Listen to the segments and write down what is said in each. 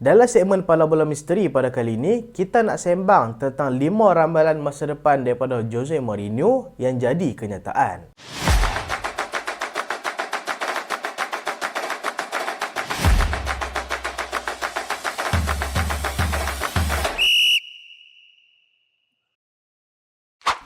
Dalam segmen Pala Bola Misteri pada kali ini, kita nak sembang tentang 5 ramalan masa depan daripada Jose Mourinho yang jadi kenyataan.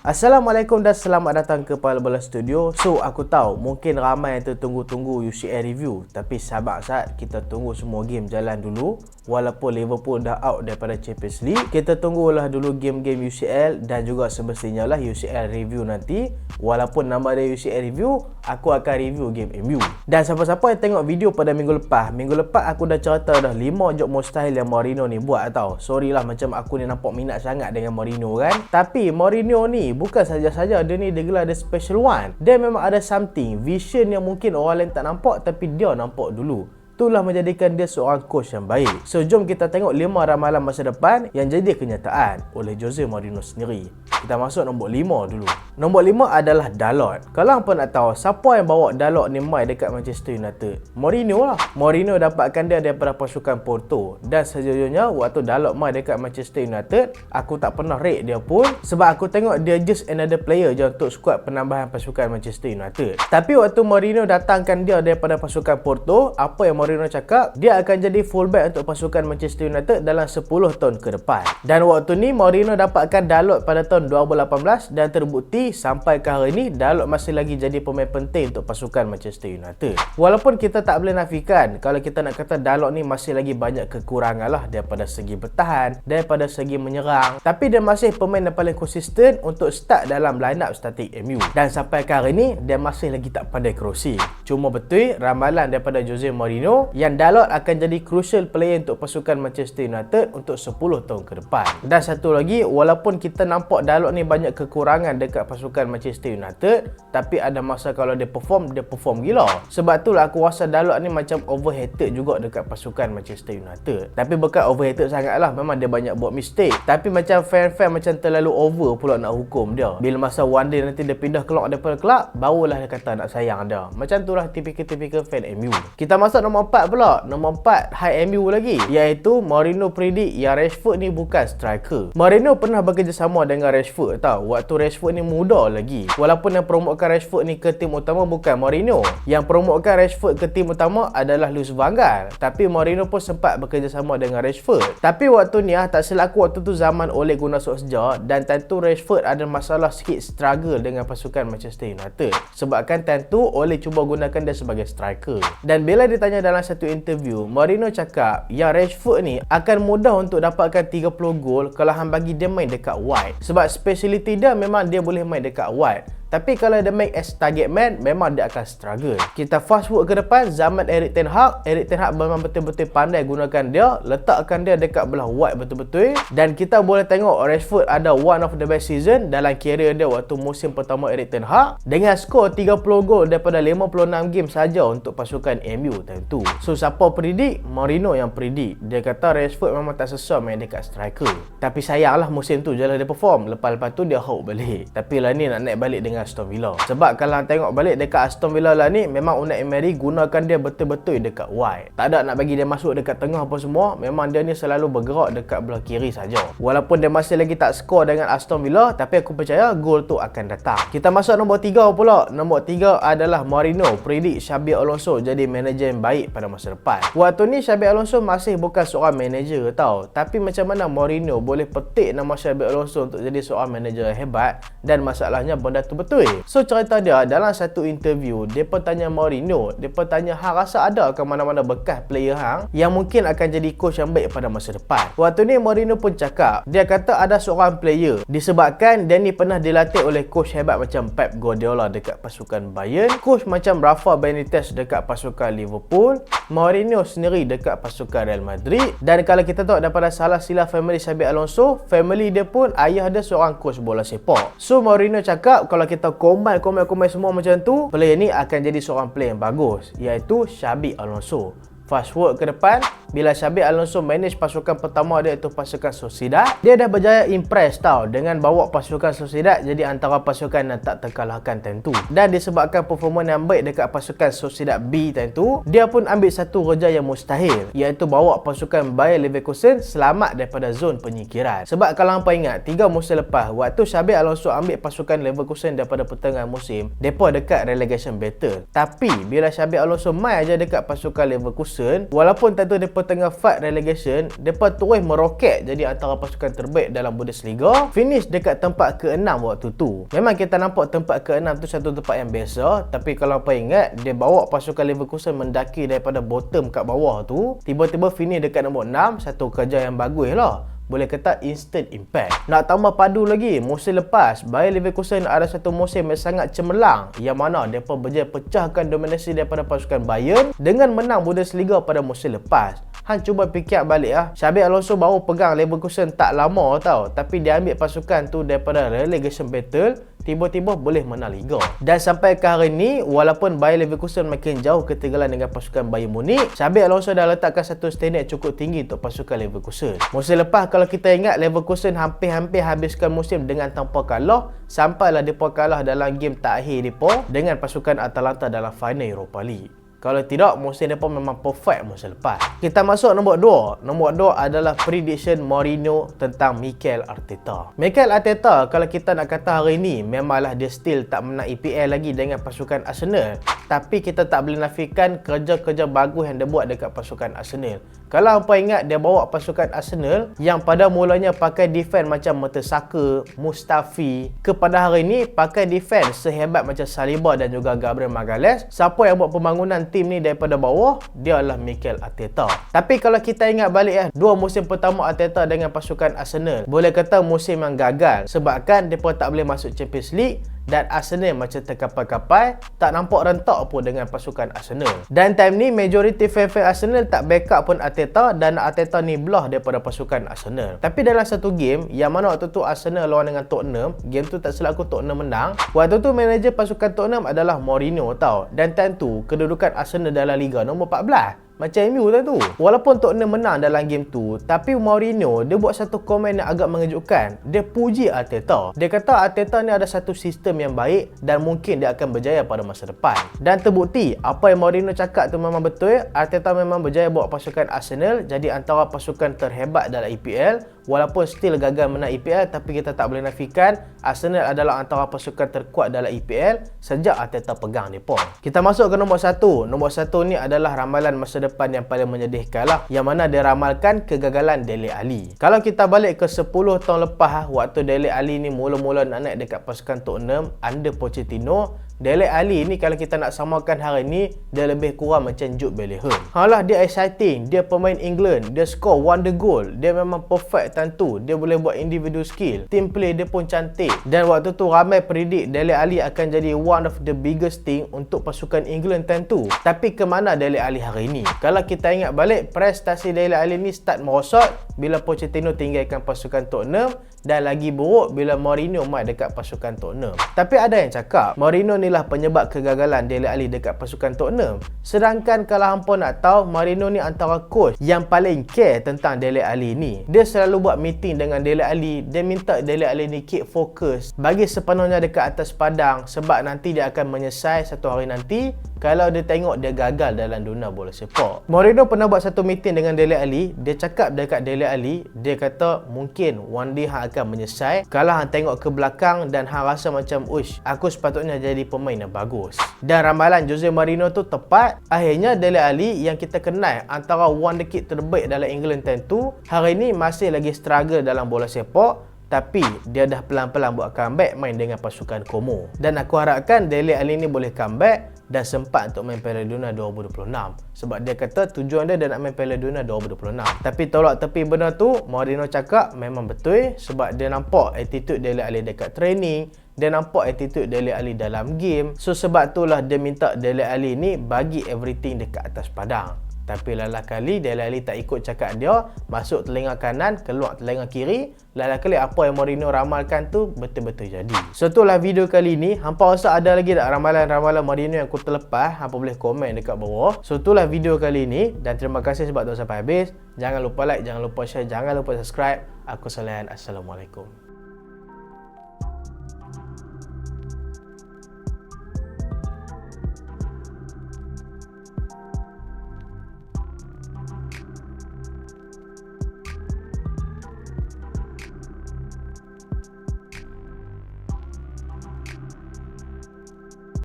Assalamualaikum dan selamat datang ke Pala Bola Studio. So, aku tahu mungkin ramai yang tertunggu-tunggu UCL review. Tapi sabar saat kita tunggu semua game jalan dulu. Walaupun Liverpool dah out daripada Champions League, kita tunggulah dulu game-game UCL dan juga semestinya lah UCL review nanti. Walaupun nama dia UCL review, aku akan review game MU. Dan siapa-siapa yang tengok video pada minggu lepas, minggu lepas aku dah cerita dah 5 job mustahil yang Mourinho ni buat tau. Sorry lah macam aku ni nampak minat sangat dengan Mourinho kan. Tapi Mourinho ni bukan saja-saja dia ni dia gelar the special one. Dia memang ada something, vision yang mungkin orang lain tak nampak tapi dia nampak dulu. Itulah menjadikan dia seorang coach yang baik. So jom kita tengok 5 ramalan masa depan yang jadi kenyataan oleh Jose Mourinho sendiri. Kita masuk nombor 5 dulu. Nombor 5 adalah Dalot. Kalau apa nak tahu siapa yang bawa Dalot ni mai dekat Manchester United? Mourinho lah. Mourinho dapatkan dia daripada pasukan Porto. Dan sejujurnya waktu Dalot mai dekat Manchester United, aku tak pernah rate dia pun sebab aku tengok dia just another player je untuk skuad penambahan pasukan Manchester United. Tapi waktu Mourinho datangkan dia daripada pasukan Porto, apa yang Mourinho cakap dia akan jadi fullback untuk pasukan Manchester United dalam 10 tahun ke depan. Dan waktu ni Mourinho dapatkan Dalot pada tahun 2018 dan terbukti sampai ke hari ini Dalot masih lagi jadi pemain penting untuk pasukan Manchester United. Walaupun kita tak boleh nafikan kalau kita nak kata Dalot ni masih lagi banyak kekurangan lah daripada segi bertahan, daripada segi menyerang. Tapi dia masih pemain yang paling konsisten untuk start dalam line up statik MU. Dan sampai ke hari ini dia masih lagi tak pandai crossing. Cuma betul ramalan daripada Jose Mourinho yang Dalot akan jadi crucial player untuk pasukan Manchester United untuk 10 tahun ke depan. Dan satu lagi, walaupun kita nampak Dalot ni banyak kekurangan dekat pasukan Manchester United, tapi ada masa kalau dia perform, dia perform gila. Sebab tu lah aku rasa Dalot ni macam overhated juga dekat pasukan Manchester United. Tapi bukan overhated sangat lah, memang dia banyak buat mistake. Tapi macam fan-fan macam terlalu over pula nak hukum dia. Bila masa one day nanti dia pindah keluar daripada kelab, barulah dia kata nak sayang dia. Macam tu lah tipikal-tipikal fan MU. Kita masuk nombor 4 pula Nombor 4 High MU lagi Iaitu Mourinho predict yang Rashford ni bukan striker Mourinho pernah bekerjasama dengan Rashford tau Waktu Rashford ni muda lagi. Walaupun yang promotkan Rashford ni ke tim utama bukan Mourinho. Yang promotkan Rashford ke tim utama adalah Luis Van Gaal. Tapi Mourinho pun sempat bekerjasama dengan Rashford. Tapi waktu ni ah, tak silap aku waktu tu zaman Ole Gunnar Solskjaer Dan tentu Rashford ada masalah sikit struggle dengan pasukan Manchester United. Sebabkan tentu Ole cuba gunakan dia sebagai striker. Dan bila ditanya dalam satu interview, Mourinho cakap yang Rashford ni akan mudah untuk dapatkan 30 gol kalau hang bagi dia main dekat wide. Sebab speciality dia memang dia boleh main dekat wide. Tapi kalau dia make as target man, memang dia akan struggle. Kita fast forward ke depan, zaman Erik Ten Hag. Erik Ten Hag memang betul-betul pandai gunakan dia. Letakkan dia dekat belah wide betul-betul. Dan kita boleh tengok Rashford ada one of the best season dalam career dia waktu musim pertama Erik Ten Hag. Dengan skor 30 gol daripada 56 game saja untuk pasukan MU tentu. So siapa predict? Mourinho yang predict. Dia kata Rashford memang tak sesuai main dekat striker. Tapi sayanglah musim tu jelas dia perform. Lepas-lepas tu dia hold balik. Tapi lah ni nak naik balik dengan Aston Villa. Sebab kalau tengok balik dekat Aston Villa lah ni memang Unai Emery gunakan dia betul-betul dekat wide. Tak ada nak bagi dia masuk dekat tengah apa semua. Memang dia ni selalu bergerak dekat belah kiri saja. Walaupun dia masih lagi tak skor dengan Aston Villa tapi aku percaya gol tu akan datang. Kita masuk nombor 3 pula. Nombor 3 adalah Mourinho predict Xabi Alonso jadi manager yang baik pada masa depan. Waktu ni Xabi Alonso masih bukan seorang manager tau. Tapi macam mana Mourinho boleh petik nama Xabi Alonso untuk jadi seorang manager hebat dan masalahnya benda tu betul betul. So cerita dia dalam satu interview pun tanya Mourinho pun tanya Hang rasa ada ke mana-mana bekas player Hang Yang mungkin akan jadi coach yang baik pada masa depan? Waktu ni Mourinho pun cakap Dia kata ada seorang player Disebabkan dia ni pernah dilatih oleh coach hebat macam Pep Guardiola dekat pasukan Bayern Coach macam Rafa Benitez dekat pasukan Liverpool Mourinho sendiri dekat pasukan Real Madrid Dan kalau kita tahu daripada salah sila family Xabi Alonso Family dia pun ayah dia seorang coach bola sepak. So Mourinho cakap kalau kita kita combine combine combine semua macam tu player ni akan jadi seorang player yang bagus iaitu Xabi Alonso. Fast forward ke depan bila Xabi Alonso manage pasukan pertama dia iaitu pasukan Sociedad, dia dah berjaya impress tau dengan bawa pasukan Sociedad jadi antara pasukan yang tak terkalahkan time tu. Dan disebabkan performa yang baik dekat pasukan Sociedad B time tu, dia pun ambil satu kerja yang mustahil iaitu bawa pasukan Bayer Leverkusen selamat daripada zon penyingkiran. Sebab kalau hampa ingat, tiga musim lepas waktu Xabi Alonso ambil pasukan Leverkusen daripada pertengahan musim, depa dekat relegation battle. Tapi bila Xabi Alonso mai aja dekat pasukan Leverkusen, walaupun tentu depa tengah fight relegation, depa terus meroket jadi antara pasukan terbaik dalam Bundesliga, finish dekat tempat ke-6 waktu tu. Memang kita nampak tempat ke-6 tu satu tempat yang biasa, tapi kalau apa ingat, dia bawa pasukan Leverkusen mendaki daripada bottom kat bawah tu, tiba-tiba finish dekat nombor 6, satu kerja yang bagus lah boleh kata instant impact. Nak tambah padu lagi, musim lepas Bayer Leverkusen ada satu musim yang sangat cemerlang yang mana mereka berjaya pecahkan dominasi daripada pasukan Bayern dengan menang Bundesliga pada musim lepas. Han cuba fikir balik ah. Xabi Alonso baru pegang Leverkusen tak lama tau, tapi dia ambil pasukan tu daripada relegation battle tiba-tiba boleh menang Liga. Dan sampai ke hari ni, walaupun Bayer Leverkusen makin jauh ketinggalan dengan pasukan Bayern Munich, Xabi Alonso dah letakkan satu standard cukup tinggi untuk pasukan Leverkusen. Musim lepas kalau kita ingat Leverkusen hampir-hampir habiskan musim dengan tanpa kalah, sampailah mereka kalah dalam game terakhir mereka dengan pasukan Atalanta dalam final Europa League. Kalau tidak, musim depan memang perfect musim lepas. Kita masuk nombor 2. Nombor 2 adalah prediction Mourinho tentang Mikel Arteta. Mikel Arteta, kalau kita nak kata hari ini, memanglah dia still tak menang EPL lagi dengan pasukan Arsenal. Tapi kita tak boleh nafikan kerja-kerja bagus yang dia buat dekat pasukan Arsenal. Kalau apa ingat dia bawa pasukan Arsenal yang pada mulanya pakai defense macam Mertesacker, Mustafi kepada hari ini pakai defense sehebat macam Saliba dan juga Gabriel Magalhaes. Siapa yang buat pembangunan tim ni daripada bawah? Dia adalah Mikel Arteta. Tapi kalau kita ingat balik eh, dua musim pertama Arteta dengan pasukan Arsenal, boleh kata musim yang gagal sebabkan depa tak boleh masuk Champions League dan Arsenal macam terkapai-kapai tak nampak rentak pun dengan pasukan Arsenal. Dan time ni majority fan-fan Arsenal tak backup pun Arteta dan Arteta ni belah daripada pasukan Arsenal. Tapi dalam satu game yang mana waktu tu Arsenal lawan dengan Tottenham game tu tak silap aku Tottenham menang. Waktu tu manager pasukan Tottenham adalah Mourinho tau. Dan time tu kedudukan Arsenal dalam Liga nombor 14 macam MU tadi tu. Walaupun Tottenham menang dalam game tu, tapi Mourinho dia buat satu komen yang agak mengejutkan. Dia puji Arteta. Dia kata Arteta ni ada satu sistem yang baik dan mungkin dia akan berjaya pada masa depan. Dan terbukti, apa yang Mourinho cakap tu memang betul. Arteta memang berjaya bawa pasukan Arsenal jadi antara pasukan terhebat dalam EPL Walaupun still gagal menang EPL tapi kita tak boleh nafikan Arsenal adalah antara pasukan terkuat dalam EPL sejak Arteta pegang ni pun. Kita masuk ke nombor satu. Nombor satu ni adalah ramalan masa depan yang paling menyedihkan lah. Yang mana dia ramalkan kegagalan Dele Ali. Kalau kita balik ke 10 tahun lepas waktu Dele Ali ni mula-mula nak naik dekat pasukan Tottenham under Pochettino Dele Ali ni kalau kita nak samakan hari ni dia lebih kurang macam Jude Bellingham. Halah dia exciting, dia pemain England, dia score wonder goal, dia memang perfect tentu, dia boleh buat individual skill, team play dia pun cantik. Dan waktu tu ramai predict Dele Ali akan jadi one of the biggest thing untuk pasukan England tentu. Tapi ke mana Dele Ali hari ni? Kalau kita ingat balik prestasi Dele Ali ni start merosot bila Pochettino tinggalkan pasukan Tottenham dan lagi buruk bila Mourinho mai dekat pasukan Tottenham. Tapi ada yang cakap Mourinho inilah penyebab kegagalan Dele Alli dekat pasukan Tottenham. Sedangkan kalau hampa nak tahu, Marino ni antara coach yang paling care tentang Dele Alli ni. Dia selalu buat meeting dengan Dele Alli, dia minta Dele Alli ni keep fokus, bagi sepenuhnya dekat atas padang sebab nanti dia akan menyesal satu hari nanti kalau dia tengok dia gagal dalam dunia bola sepak. Mourinho pernah buat satu meeting dengan Dele Alli, dia cakap dekat Dele Alli, dia kata mungkin one day hang akan menyesal kalau hang tengok ke belakang dan hang rasa macam, "Uish, aku sepatutnya jadi pemain yang bagus." Dan ramalan Jose Mourinho tu tepat. Akhirnya Dele Alli yang kita kenal antara one kid terbaik dalam England tentu, hari ini masih lagi struggle dalam bola sepak tapi dia dah pelan-pelan buat comeback main dengan pasukan Como. Dan aku harapkan Dele Alli ni boleh comeback dan sempat untuk main Piala Dunia 2026 sebab dia kata tujuan dia dia nak main Piala Dunia 2026 tapi tolak tepi benda tu Mourinho cakap memang betul sebab dia nampak attitude Dele Alli dekat training dia nampak attitude Dele Alli dalam game. So sebab itulah dia minta Dele Alli ni bagi everything dekat atas padang Tapi lala kali Dele Alli tak ikut cakap dia, masuk telinga kanan, keluar telinga kiri. Lala kali apa yang Mourinho ramalkan tu betul-betul jadi. So itulah video kali ni. Hampa rasa ada lagi tak ramalan-ramalan Mourinho yang aku terlepas? Hampa boleh komen dekat bawah. So itulah video kali ni dan terima kasih sebab tonton sampai habis. Jangan lupa like, jangan lupa share, jangan lupa subscribe. Aku Salihan. Assalamualaikum.